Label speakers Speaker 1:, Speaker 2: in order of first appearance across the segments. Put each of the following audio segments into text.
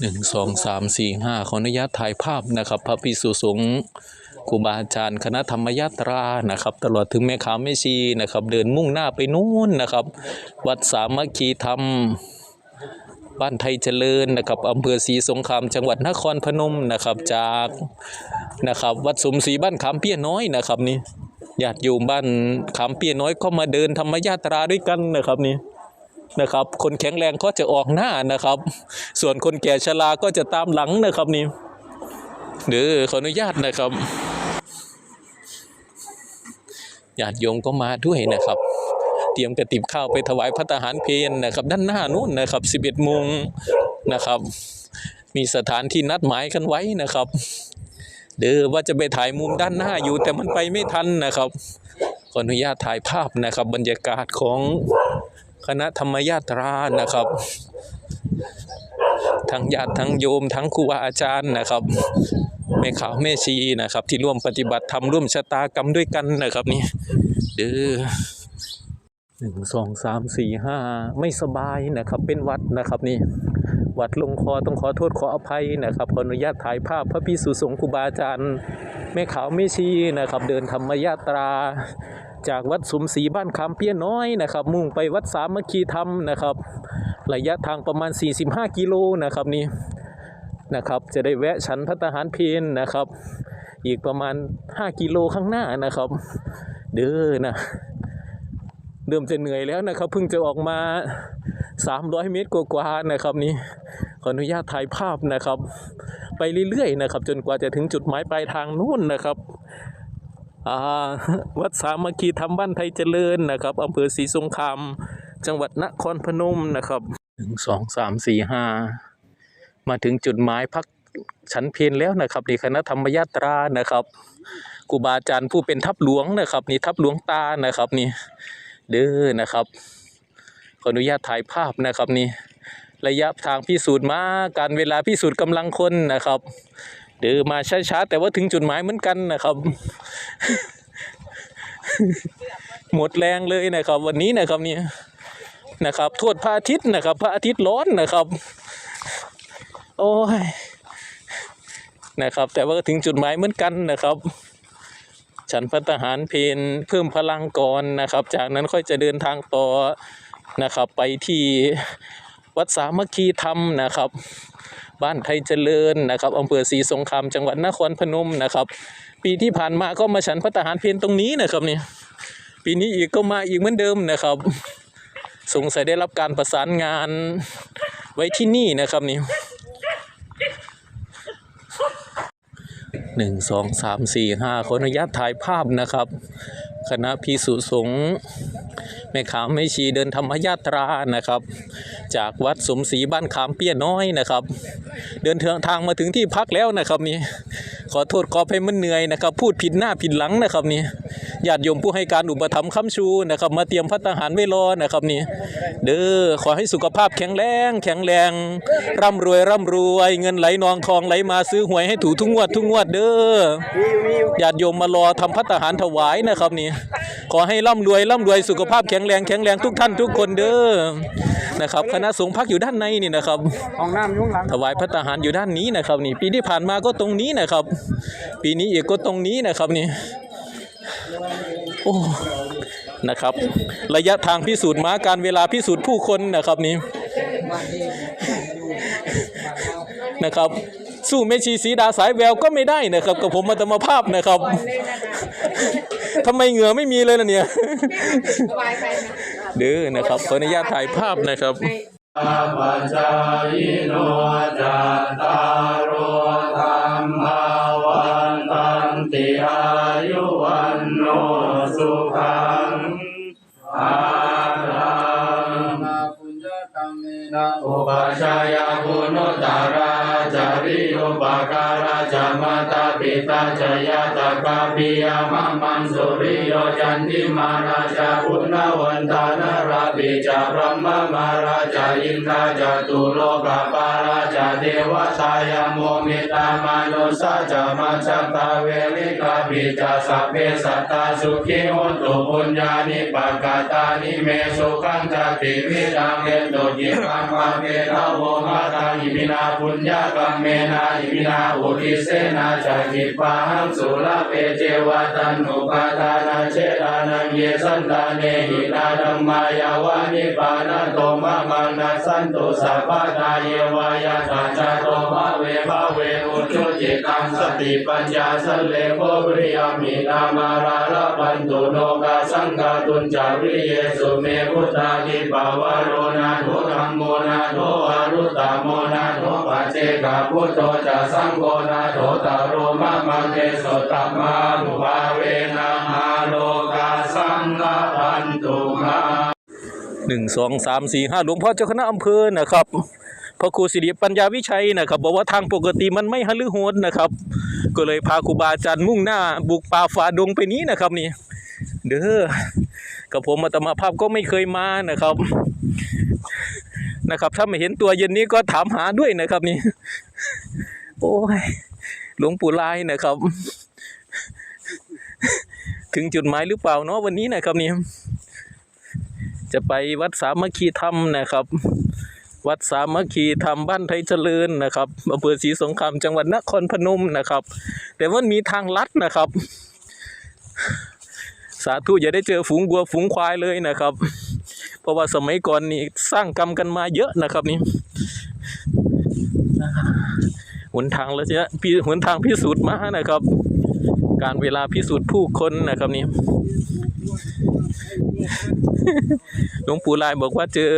Speaker 1: หนึ่งสองสามสี่ห้าขออนุญาตถ่ายภาพนะครับ พระภิกษุสงฆ์ครูบาอาจารย์คณะธรรมยาตรานะครับ ตลอดถึงแม่ขาแม่ชีนะครับ เดินมุ่งหน้าไปนู่นนะครับ วัดสามัคคีธรรม บ้านไทยเจริญนะครับอำเภอศรีสงครามจังหวัดนครพนมนะครับ จากนะครับ วัดสมศรีบ้านขามเปี้ยน้อยนะครับนี่ญาติโยมบ้านขามเปี้ยน้อยก็มาเดินธรรมยาตราด้วยกันนะครับนี่ นะครับ คนแข็งแรงก็จะออกหน้านะครับ ส่วนคนแก่ชราก็จะตามหลังนะครับนี่เด้อขออนุญาตนะครับญาติโยมก็มาด้วยนะครับ เตรียมกระติบข้าวไปถวายพระทหารเพลนะครับ ด้านหน้านู้นนะครับ 11โมงนะครับ มีสถานที่นัดหมายกันไว้นะครับ เด้อว่าจะไปถ่ายมุมด้านหน้าอยู่แต่มันไปไม่ทันนะครับขออนุญาตถ่ายภาพนะครับ บรรยากาศของ คณะธรรมยาตรานะครับ ทั้งญาติทั้งโยมทั้งครูบาอาจารย์นะครับแม่ขาวแม่ชีนะครับ ที่ร่วมปฏิบัติธรรมร่วมชะตากรรมด้วยกันนะครับนี่เด้อหนึ่งสองสามสี่ห้าไม่สบายนะครับเป็นวัดนะครับนี่วัดลงคอต้องขอโทษขออภัยนะครับขออนุญาตถ่ายภาพพระพิสุสงฆ์ครูบาอาจารย์แม่ขาวแม่ชีนะครับ เดินธรรมยาตรา จากวัดสมศรีบ้านคำเปี้ยน้อยนะครับ มุ่งไปวัดสามัคคีธรรมนะครับ ระยะทางประมาณ 45 กิโลนะครับนี่นะครับจะได้แวะฉันพัตหารเพนนะครับ อีกประมาณ 5 กิโลข้างหน้านะครับ เด้อนะเริ่มจะเหนื่อยแล้วนะครับเพิ่งจะออกมา 300 เมตรกว่าๆนะครับนี่ขออนุญาตถ่ายภาพนะครับ ไปเรื่อยๆนะครับ จนกว่าจะถึงจุดหมายปลายทางนู่นนะครับ วัดสามัคคีธรรมบ้านไทยเจริญนะครับอำเภอศรีสงครามจังหวัดนครพนมนะครับหนึ่งสองสามสี่ห้ามาถึงจุดหมายพักฉันเพลแล้วนะครับนี่คณะธรรมยาตรานะครับครูบาอาจารย์ผู้เป็นทัพหลวงนะครับ นี่ทัพหลวงตานะครับนี่เด้อนะครับ ขออนุญาตถ่ายภาพนะครับนี่ระยะทางพิสูจน์มาการเวลาพิสูจน์กำลังคนนะครับ เดินมาช้าๆแต่ว่าถึงจุดหมายเหมือนกันนะครับ หมดแรงเลยนะครับ วันนี้นะครับเนี่ยนะครับโทษพระอาทิตย์นะครับ พระอาทิตย์ร้อนนะครับ โอ้ยนะครับ แต่ว่าถึงจุดหมายเหมือนกันนะครับ ฉันพัฒหารเพนเพิ่มพลังก่อนนะครับ จากนั้นค่อยจะเดินทางต่อนะครับ ไปที่วัดสามัคคีธรรมนะครับ บ้านไทยเจริญนะครับอำเภอศรีสงครามจังหวัดนครพนมนะครับ ปีที่ผ่านมาก็มาฉันพระทหารเพลตรงนี้นะครับนี่ปีนี้อีกก็มาอีกเหมือนเดิมนะครับ สงสัยได้รับการประสานงานไว้ที่นี่นะครับนี่ หนึ่งสองสามสี่ห้าขออนุญาตถ่ายภาพนะครับ คณะพิสุสงฆ์แม่ขามไม่ชีเดินธรรมยาตรานะครับ จากวัดสมศรีบ้านขามเปี้ยน้อยนะครับ เดินทางมาถึงที่พักแล้วนะครับนี่ขอโทษขอให้มันเหนื่อยนะครับ พูดผิดหน้าผิดหลังนะครับนี่ ญาติโยมผู้ให้การอุปถัมภ์ค้ำชูนะครับ มาเตรียมพัฒหารไว้รอนะครับนี่เด้อขอให้สุขภาพแข็งแรง แข็งแรง ร่ำรวยร่ำรวยเงินไหลนองทองไหลมาซื้อหวยให้ถูกทุกงวดทุกงวดเด้อญาติโยมมารอทำพัฒหารถวายนะครับนี่ขอให้ร่ำรวยร่ำรวยสุขภาพแข็งแรงแข็งแรงทุกท่านทุกคนเด้อนะครับคณะสงฆ์พักอยู่ด้านในนี่นะครับ
Speaker 2: ห้องน้ำยุ่งหลัง
Speaker 1: ถวายพระทหารอยู่ด้านนี้นะครับนี่ปีที่ผ่านมาก็ตรงนี้นะครับ ปีนี้อีกก็ตรงนี้นะครับนี่โอ้นะครับ ระยะทางพิสูจน์ม้าการเวลาพิสูจน์ผู้คนนะครับนี่นะครับสู้เมชีสีดาสายแววก็ไม่ได้นะครับ กับผมมาตมาภาพนะครับทำไมเหงื่อไม่มีเลยล่ะเนี่ยเด้อนะครับขออนุญาตถ่ายภาพนะครับ
Speaker 3: ปัจจายโนจัตตารโอธรรมา อุ ตาจยาตกาปิยามัมมันสุริโยจันติมาราชาปุณวันตานาราปิจารหมมาราชาอินทราจตุโลกาปาราชาเทวตายโมมิตามานุสาจามาจัตตาเวริกาปิจาสัพเพสัตตาสุขิโหตุปุญญานิปักกาตานิเมสุขังจติวิรังเยตุยิปังปะเกตาโวมาตังอิมินาปุญญากัมเมนาอิมินาอุทิเสนาจาจิปาหังสุลเปเจวตันุปาทานาเชตานังเยสันตาเนหินาธัมมายาวานิปานาโตมะมังนาสันตุสัพพะทาเยวายาตาจาโตมะเวภาเวอุจุจิตังสติปัญญาสเลโกปริยามินามาราลปันตุโนกาสังกาตุนจาวิเยสุเมพุทธาทิปาวโรนาโทธรรมโมนาโทอรุตตโมนาโทปัจเจกาพุทโธจะสังโฆนาโทตโรมะมังเทสตมานุภาเวนะมาโลกาสังฆพันตุมา
Speaker 1: หนึ่งสองสามสี่ห้าหลวงพ่อเจ้าคณะอำเภอนะครับพระครูสิริปัญญาวิชัยนะครับบอกว่าทางปกติมันไม่ฮะลือโหดนะครับ ก็เลยพาครูบาอาจารย์มุ่งหน้า บุกป่าฝ่าดงไปนี้นะครับนี่ เด้อกับผมอาตมาภาพก็ไม่เคยมานะครับนะครับ ถ้าไม่เห็นตัวเย็นนี้ก็ถามหาด้วยนะครับนี่ โอ้ย หลวงปู่ลายนะครับ ถึงจุดหมายหรือเปล่าเนาะวันนี้นะครับนี่จะไปวัดสามัคคีธรรมนะครับ วัดสามัคคีธรรมบ้านไทยเจริญนะครับอำเภอศรีสงครามจังหวัดนครพนมนะครับ แต่ว่ามีทางลัดนะครับ สาธุอย่าได้เจอฝูงวัวฝูงควายเลยนะครับ เพราะว่าสมัยก่อนนี่สร้างกรรมกันมาเยอะนะครับนี่ หนทางแล้วจะพี่หนทางพิสูจน์มานะครับ การเวลาพิสูจน์ผู้คนนะครับนี่หลวงปู่ลายบอกว่าเจอ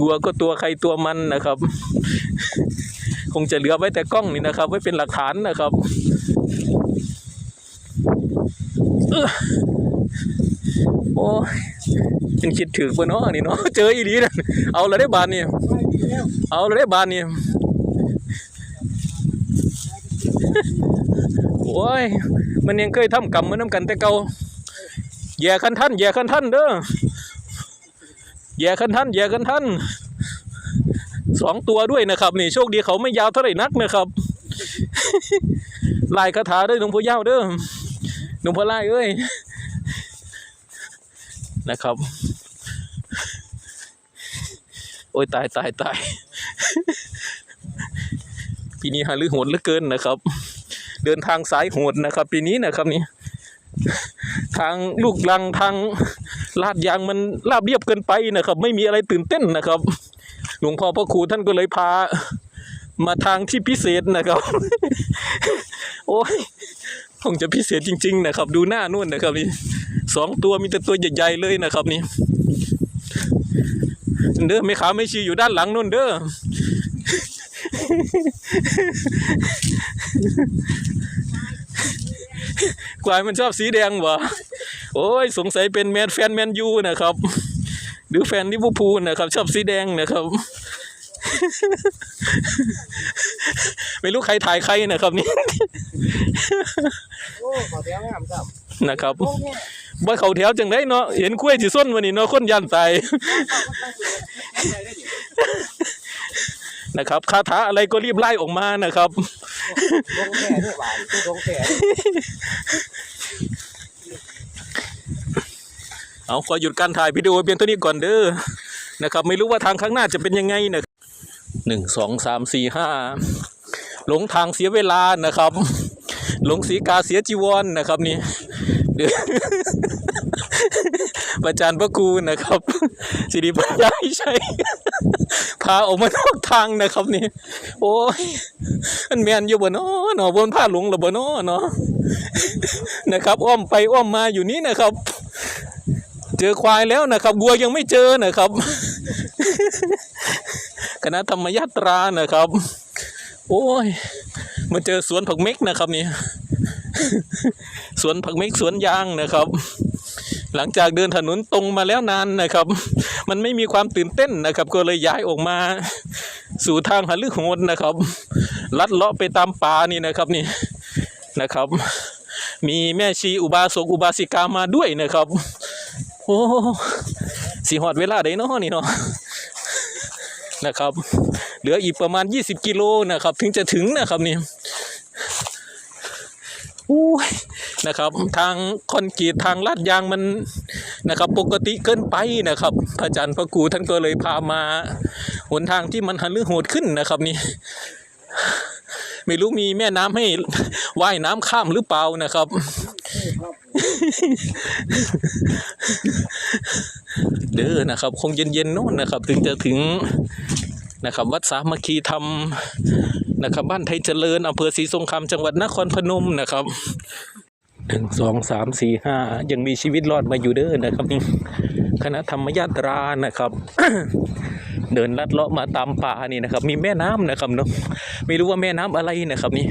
Speaker 1: วัวก็ตัวใครตัวมันนะครับ คงจะเหลือไว้แต่กล้องนี่นะครับ ไว้เป็นหลักฐานนะครับออโอ้ยเป็นคิดถึกปะเนาะนี่เนาะเจออีหลีนะเอาละได้บานนี่เอาละได้บานนี่ โอ้ย มันยังเคยทำกรรมมือนน้ำกันแต่เก่าแย่คันท่านแย่คันท่านเด้อแย่คันท่านแย่คันท่านสองตัวด้วยนะครับ นี่โชคดีเขาไม่ยาวเท่าไหร่นักนะครับลายคาถาด้อหลวงพ่อยาวเด้อหลวงพ่อลายเอ้ยนะครับ โอ้ยตายตายตายปีนี้หาลือโหดเหลือเกินนะครับ เดินทางสายโหดนะครับ ปีนี้นะครับนี่ทางลูกลังทางลาดยางมันราบเรียบเกินไปนะครับ ไม่มีอะไรตื่นเต้นนะครับ หลวงพ่อพระครูท่านก็เลยพา มาทางที่พิเศษนะครับ โอ้ยคงจะพิเศษจริง ๆ นะครับ ดูหน้านู่นนะครับนี่สองตัวมีแต่ตัวใหญ่ๆเลยนะครับนี่เด้อไม่ขาไม่ชีอยู่ด้านหลังนู่นเด้อ ควายมันชอบสีแดงวะโอ้ยสงสัยเป็นแมนแฟนแมนยูนะครับ หรือแฟนลิเวอร์พูลนะครับ ชอบสีแดงนะครับ ไม่รู้ใครถ่ายใครนะครับนี่
Speaker 2: โอ้ขอเที่ยวงามครับ
Speaker 1: นะครับบ่เขาแถวจังได้เนาะเห็นกล้วยสิส้นวันนี้เนาะคนยันตาย นะครับคาถาอะไรก็รีบไล่ออกมานะครับ
Speaker 2: ลงแก่ด้วยหวานลงแก่
Speaker 1: เอาขอหยุดการถ่ายวิดีโอเพียงเท่านี้ก่อนเด้อนะครับ ไม่รู้ว่าทางข้างหน้าจะเป็นยังไงนะหนึ่งสองสามสี่ห้าหลงทางเสียเวลานะครับ หลงสีกาเสียจีวรนะครับนี่เดี๋ยวประจานพระครูนะครับ สิริปัญญาวิชัย พาออกมานอกทางนะครับนี่ โอ้ยมันแมนอยู่บ่เนาะเนาะบนผ้าหลงหรือบ่เนาะเนาะนะครับ อ้อมไปอ้อมมาอยู่นี้นะครับ เจอควายแล้วนะครับวัวยังไม่เจอนะครับคณะธรรมยาตรานะครับ โอ้ยมาเจอสวนผักเม็กนะครับนี่สวนผักเม็กสวนยางนะครับ หลังจากเดินถนนตรงมาแล้วนานนะครับ มันไม่มีความตื่นเต้นนะครับ ก็เลยย้ายออกมาสู่ทางหฤโหดนะครับ ลัดเลาะไปตามป่านี่นะครับนี่นะครับ มีแม่ชีอุบาสกอุบาสิกามาด้วยนะครับโอ้สีหอดเวลาได้เนาะนี่เนาะนะครับ เหลืออีกประมาณ 20 กิโลนะครับ ถึงจะถึงนะครับนี่โอ้ย นะครับ ทางคอนกรีตทางลาดยางมันนะครับ ปกติเกินไปนะครับพระอาจารย์พระครูท่านก็เลยพามาหนทางที่มันหันหรือโหดขึ้นนะครับนี่ไม่รู้มีแม่น้ำให้ว่ายน้ำข้ามหรือเปล่านะครับ เด้อนะครับ คงเย็นๆโน่นนะครับ ถึงจะถึงนะครับวัดสามัคคีธรรมนะครับ บ้านไทยเจริญอำเภอศรีสงครามจังหวัดนครพนมนะครับ หนึ่งสองสามสี่ห้ายังมีชีวิตรอดมาอยู่เด้อนะครับนี่คณะธรรมยาตรานะครับ เดินลัดเลาะมาตามป่านี่นะครับ มีแม่น้ำนะครับเนาะไม่รู้ว่าแม่น้ำอะไรนะครับนี่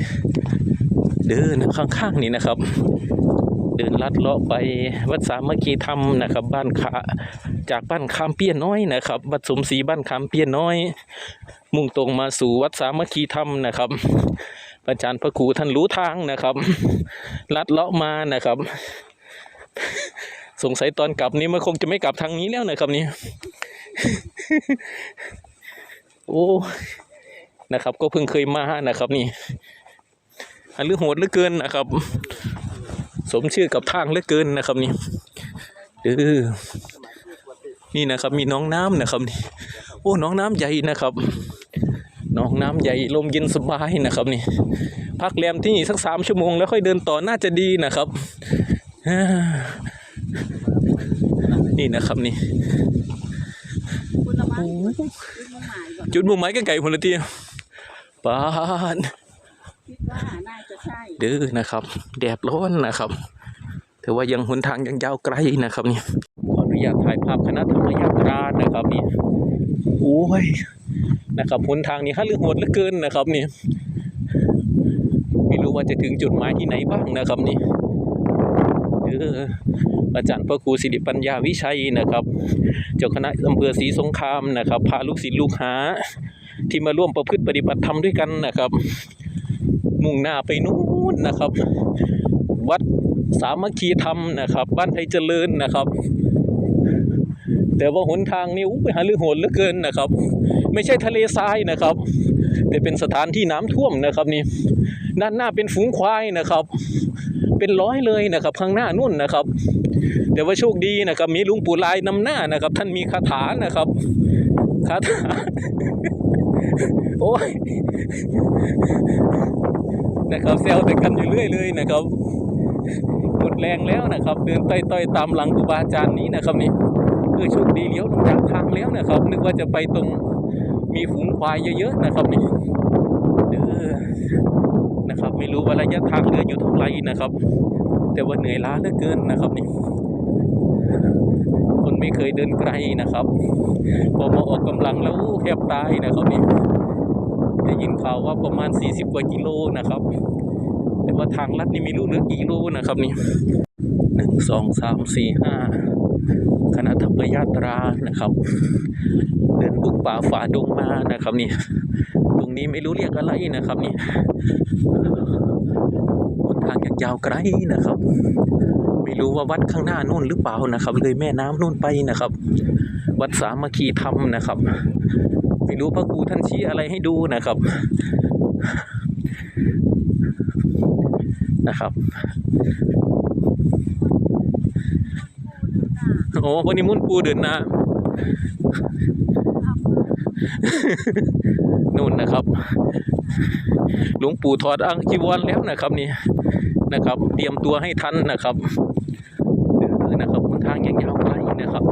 Speaker 1: เดินข้างๆนี่นะครับ เดินลัดเลาะไปวัดสามัคคีธรรมนะครับ บ้านขาจากบ้านคามเปี้ยน้อยนะครับ วัดสมศรีบ้านคามเปี้ยน้อย มุ่งตรงมาสู่วัดสามัคคีธรรมนะครับ อาจารย์พระครูท่านรู้ทางนะครับลัดเลาะมานะครับ สงสัยตอนกลับนี้มันคงจะไม่กลับทางนี้แล้วนะครับนี่โอ้นะครับ ก็เพิ่งเคยมานะครับ นี่อันลือโหดเหลือเกินนะครับ สมชื่อกับทางเหลือเกินนะครับนี่เออนี่นะครับ มีน้องน้ำนะครับนี่โอ้น้องน้ำใหญ่นะครับ องน้ำใหญ่ลมเย็นสบายนะครับนี่พักแรมที่นี่สักสามชั่วโมงแล้วค่อยเดินต่อน่าจะดีนะครับอ่านี่นะครับนี่
Speaker 4: คุณละมั้งคุณมุ่งหมายก่อน
Speaker 1: จุดมุ่งหมายกันไก่พลเทียปาน
Speaker 4: คิดว่าน่าจะใช่
Speaker 1: เด้อนะครับแดดร้อนนะครับถือว่ายังหนทางยังยาวไกลนะครับนี่ขออนุญาตถ่ายภาพคณะธรรมยาตรานะครับนี่โอ้ย นะครับหนทางนี้ฮะหรือโหดเหลือเกินนะครับนี่ไม่รู้ว่าจะถึงจุดหมายที่ไหนบ้างนะครับนี่เอออาจารย์พระครูสิริปัญญาวิชัยนะครับ เจ้าคณะอำเภอศรีสงครามนะครับ พาลูกศิษย์ลูกหา ที่มาร่วมประพฤติปฏิบัติธรรมด้วยกันนะครับ มุ่งหน้าไปนู้นนะครับ วัดสามัคคีธรรมนะครับ บ้านไทยเจริญนะครับ แต่ว่าหนทางนี้อุ๊ยหาลือโหดเหลือเกินนะครับ ไม่ใช่ทะเลทรายนะครับ แต่เป็นสถานที่น้ำท่วมนะครับนี่ด้านหน้าเป็นฝูงควายนะครับ เป็นร้อยเลยนะครับข้างหน้านู่นนะครับ แต่ว่าโชคดีนะครับ มีลุงปู่ลายนำหน้านะครับ ท่านมีคาถานะครับคาถาโอ้ยนะครับเซลแต่กันอยู่เรื่อยเลยนะครับหมดแรงแล้วนะครับ เดินต้อยๆตามหลังครูบาอาจารย์นี้นะครับนี่เออโชคดีเลี้ยวลงจากทางแล้วนะครับ นึกว่าจะไปตรง มีฝูงควายเยอะๆนะครับนี่เออนะครับ ไม่รู้ว่าระยะทางเหลืออยู่เท่าไหร่นะครับ แต่ว่าเหนื่อยล้าเหลือเกินนะครับนี่คนไม่เคยเดินไกลนะครับพอมาออกกำลังแล้วแทบตายนะครับนี่ได้ยินข่าวว่าประมาณ 40 กว่ากิโลนะครับ แต่ว่าทางลัดนี่ไม่รู้เหลือกี่กิโลนะครับนี่หนึ่งสองสามสี่ห้า คณะธรรมยาตรานะครับ เดินบุกป่าฝ่าดงมานะครับนี่ตรงนี้ไม่รู้เรียกอะไรนะครับนี่หนทางยังยาวไกลนะครับ ไม่รู้ว่าวัดข้างหน้านู่นหรือเปล่านะครับ เลยแม่น้ำนู่นไปนะครับ วัดสามัคคีธรรมนะครับ ไม่รู้พระครูท่านชี้อะไรให้ดูนะครับนะครับ โอ้วันนี้มุ่นต์ปูเดินน้านู่นนะครับหลวงปู่ถอดอังจีวรแล้วนะครับนี่นะครับ เตรียมตัวให้ทันนะครับเออนะครับหนทางยังยาวไกลนะครับ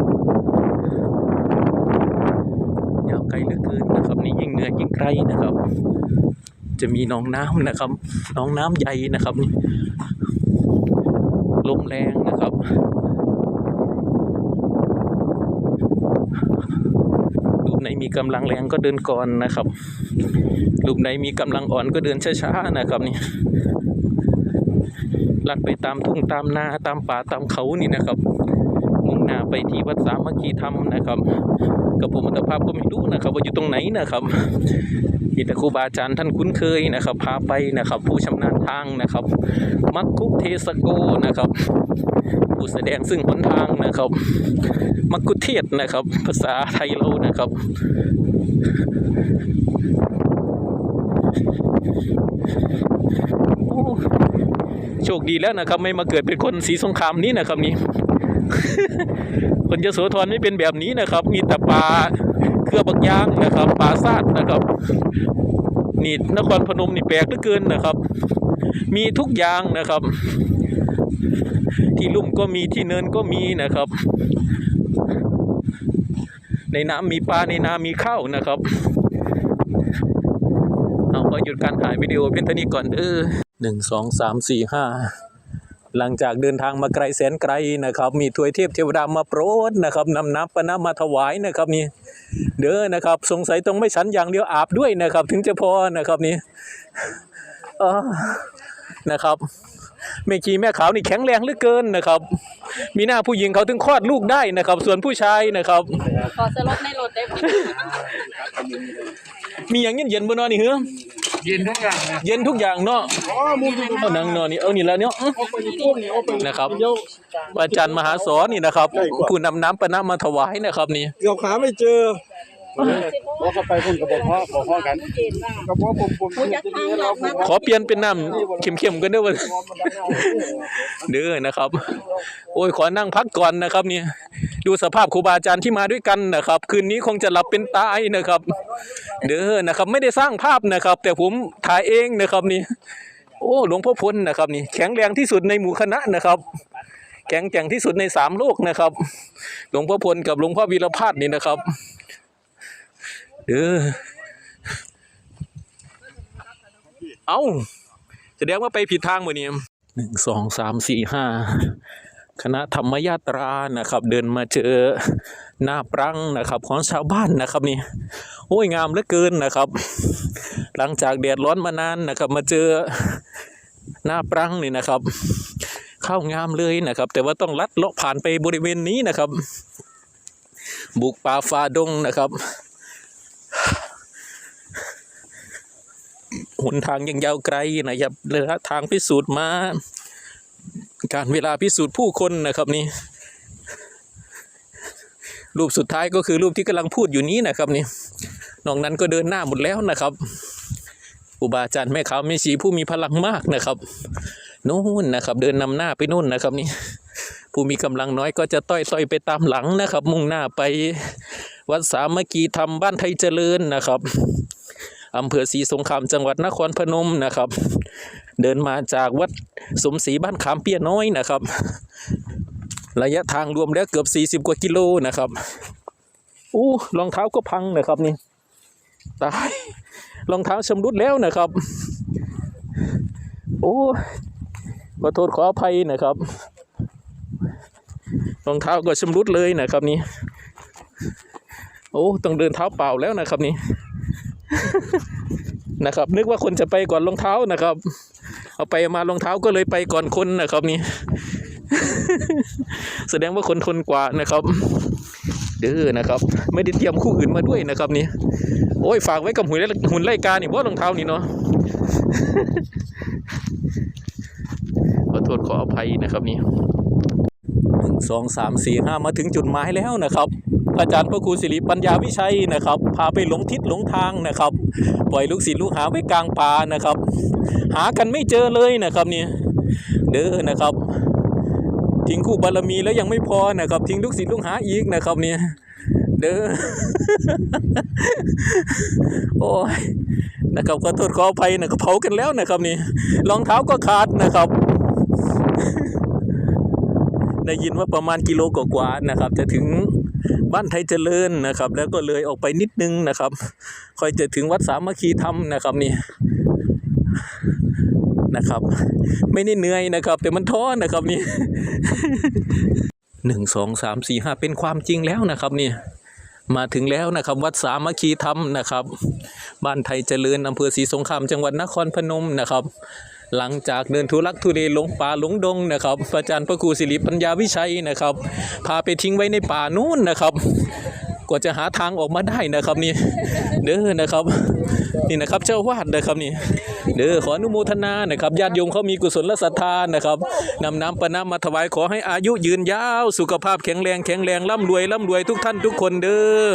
Speaker 1: ยาวไกลเหลือเกินนะครับ นี่ยิ่งเหนื่อยยิ่งไกลนะครับ จะมีหนองน้ำนะครับหนองน้ำใหญ่นะครับลมแรงนะครับรูปไหน มีกำลังแรงก็เดินก่อนนะครับรูปไหนมีกำลังอ่อนก็เดินช้าๆนะครับนี่ลัดไปตามทุ่งตามนาตามป่าตามเขานี่นะครับ มุ่งหน้าไปที่วัดสามัคคีธรรมนะครับ กับผมอัตภาพก็ไม่รู้นะครับ ว่าอยู่ตรงไหนนะครับมีแต่ครูบาอาจารย์ท่านคุ้นเคยนะครับ พาไปนะครับ ผู้ชำนาญทางนะครับ มักคุเทสโกนะครับ ผู้แสดงซึ่งหนทางนะครับ มักคุเทศนะครับ ภาษาไทยเรานะครับโชคดีแล้วนะครับ ไม่มาเกิดเป็นคนสีสงครามนี้นะครับนี่คนยโสธรไม่เป็นแบบนี้นะครับ มีแต่ป่าเครือบักยางนะครับป่าซาดนะครับนี่นครพนมนี่แปลกเหลือเกินนะครับ มีทุกอย่างนะครับ ที่ลุ่มก็มีที่เนินก็มีนะครับ ในน้ำมีปลาในนามีข้าวนะครับเอาขอหยุดการถ่ายวิดีโอเพียงเท่านี้ก่อนเด้อหนึ่งสองสามสี่ห้าหลังจากเดินทางมาไกลแสนไกลนะครับ มีถวยเทพเทวดามาโปรดนะครับนำน้ำปะน้ำมาถวายนะครับนี่เด้อนะครับ สงสัยต้องไม่ฉันอย่างเดียวอาบด้วยนะครับ ถึงจะพอนะครับนี่เออนะครับ แม่ชีแม่ขาวนี่แข็งแรงเหลือเกินนะครับ มีหน้าผู้หญิงเขาถึงคลอดลูกได้นะครับ ส่วนผู้ชายนะครับ
Speaker 4: ขอสลดในรถได้ไหม
Speaker 1: มีอย่างเย็นๆบนนอนนี่เหรอ
Speaker 3: เย็นทุกอย่างนะ
Speaker 1: เย็นทุกอย่างเนาะ
Speaker 3: อ๋อมุม
Speaker 1: เอานังนอนนี่เอานี่แล้วเนี่ยอื้อนะครับอาจารย์มหาสอนนี่นะครับผู้นำน้ำปะนะมาถวายนะครับนี่
Speaker 2: เกือบหาไม่เจอ
Speaker 3: บอกเขาไปพุ่นกับบอกพ่อบอกพ่อกัน
Speaker 2: กับว่าผมผม
Speaker 1: ขอเปลี่ยนเป็นน้ำเข้มๆกันเด้อวันเด้อนะครับ โอ้ยขอนั่งพักก่อนนะครับนี่ดูสภาพครูบาอาจารย์ที่มาด้วยกันนะครับ คืนนี้คงจะหลับเป็นตายนะครับ เด้อนะครับ ไม่ได้สร้างภาพนะครับ แต่ผมถ่ายเองนะครับนี่โอ้หลวงพ่อพลนะครับนี่แข็งแรงที่สุดในหมู่คณะนะครับแข็งแกร่งที่สุดในสามโลกนะครับ หลวงพ่อพลกับหลวงพ่อวีรพาสนี่นะครับ เด้อเอาแสดงว่าไปผิดทางหมดนี่หนึ่งสองสามสี่ห้าคณะธรรมยาตรานะครับ เดินมาเจอหน้าปรังนะครับ ของชาวบ้านนะครับนี่โอ้ยงามเหลือเกินนะครับ หลังจากแดดร้อนมานานนะครับ มาเจอหน้าปรังนี่นะครับ เข้างามเลยนะครับ แต่ว่าต้องลัดเลาะผ่านไปบริเวณนี้นะครับ บุกป่าฝ่าดงนะครับ หนทางยังยาวไกลนะครับเรือทางพิสูจน์มา การเวลาพิสูจน์ผู้คนนะครับนี่รูปสุดท้ายก็คือรูปที่กำลังพูดอยู่นี้นะครับนี่นอกนั้นก็เดินหน้าหมดแล้วนะครับอุบาจารย์แม่ขาวแม่ชีผู้มีพลังมากนะครับนู่นนะครับ เดินนำหน้าไปนู่นนะครับนี่ผู้มีกำลังน้อยก็จะต้อยต้อยๆไปตามหลังนะครับ มุ่งหน้าไปวัดสามัคคีธรรมบ้านไทยเจริญนะครับ อำเภอศรีสงครามจังหวัดนครพนมนะครับ เดินมาจากวัดสมศรีบ้านขามเปียน้อยนะครับ ระยะทางรวมแล้วเกือบ 40 กว่ากิโลนะครับอู้รองเท้าก็พังนะครับนี่ตายรองเท้าชำรุดแล้วนะครับ โอ้ขอโทษขออภัยนะครับรองเท้าก็ชำรุดเลยนะครับนี่โอ้ต้องเดินเท้าเปล่าแล้วนะครับนี่ นะครับ นึกว่าคนจะไปก่อนรองเท้านะครับ เอาไปมารองเท้าก็เลยไปก่อนคนนะครับนี่ แสดงว่าคนทนกว่านะครับเด้อนะครับ ไม่ได้เตรียมคู่อื่นมาด้วยนะครับนี่โอ้ยฝากไว้กับหุ่นไล่หุ่นไล่กานี่เพรารองเท้านี่เนาะขอโทษขออภัยนะครับนี่หนึ่งสองสามสี่ห้ามาถึงจุดหมายแล้วนะครับ อาจารย์พระครูสิริปัญญาวิชัยนะครับ พาไปหลงทิศหลงทางนะครับ ปล่อยลูกศิษย์ลูกหาไว้กลางป่านะครับ หากันไม่เจอเลยนะครับเนี่ยเด้อนะครับทิ้งคู่บารมีแล้วยังไม่พอนะครับ ทิ้งลูกศิษย์ลูกหาอีกนะครับเนี่ยเด้อโอ้ยนะครับขอโทษขออภัยนะครับเผากันแล้วนะครับนี่รองเท้าก็ขาดนะครับ ได้ยินว่าประมาณกิโลกว่าๆนะครับ จะถึง บ้านไทยเจริญนะครับ แล้วก็เลยออกไปนิดนึงนะครับค่อยจะถึงวัดสามัคคีธรรมนะครับนี่นะครับ ไม่ได้เหนื่อยนะครับ แต่มันท้อนะครับนี่หนึ่งสองสามสี่ห้าเป็นความจริงแล้วนะครับนี่มาถึงแล้วนะครับ วัดสามัคคีธรรมนะครับ บ้านไทยเจริญอำเภอศรีสงครามจังหวัดนครพนมนะครับ หลังจากเดินทุลักทุเลหลงป่าหลงดงนะครับอาจารย์พระครูสิริปัญญาวิชัยนะครับ พาไปทิ้งไว้ในป่านู้นนะครับกว่าจะหาทางออกมาได้นะครับนี่เด้อนะครับ นี่นะครับเจ้าวาดนะครับนี่เด้อขออนุโมทนานะครับญาติโยมเขามีกุศลศรัทธานะครับนำน้ำประน้ำมาถวายขอให้อายุยืนยาว สุขภาพแข็งแรงแข็งแรงร่ำรวยร่ำรวยทุกท่านทุกคนเด้อ